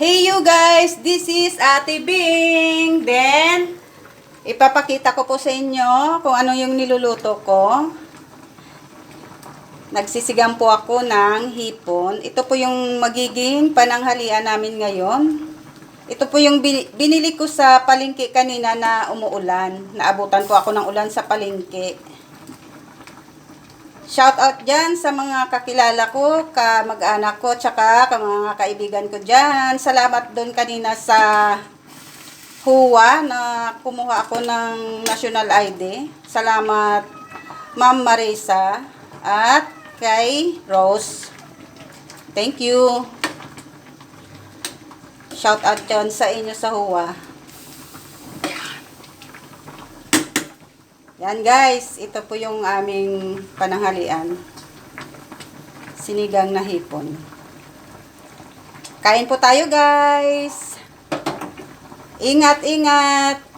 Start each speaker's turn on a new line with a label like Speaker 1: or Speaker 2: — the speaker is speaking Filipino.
Speaker 1: Hey you guys, this is Ate Bing. Then, ipapakita ko po sa inyo kung ano yung niluluto ko. Nagsisigang po ako ng hipon. Ito po yung magiging pananghalian namin ngayon. Ito po yung bini- binili ko sa palengke kanina na umuulan. Naabutan po ako ng ulan sa palengke. Shout out dyan sa mga kakilala ko, ka mag-anak ko, tsaka ka mga kaibigan ko dyan. Salamat doon kanina sa HUA na kumuha ako ng national ID. Salamat Ma'am Marisa at kay Rose. Thank you. Shout out dyan sa inyo sa HUA. Yan guys, ito po yung aming pananghalian. Sinigang na hipon. Kain po tayo guys. Ingat, ingat.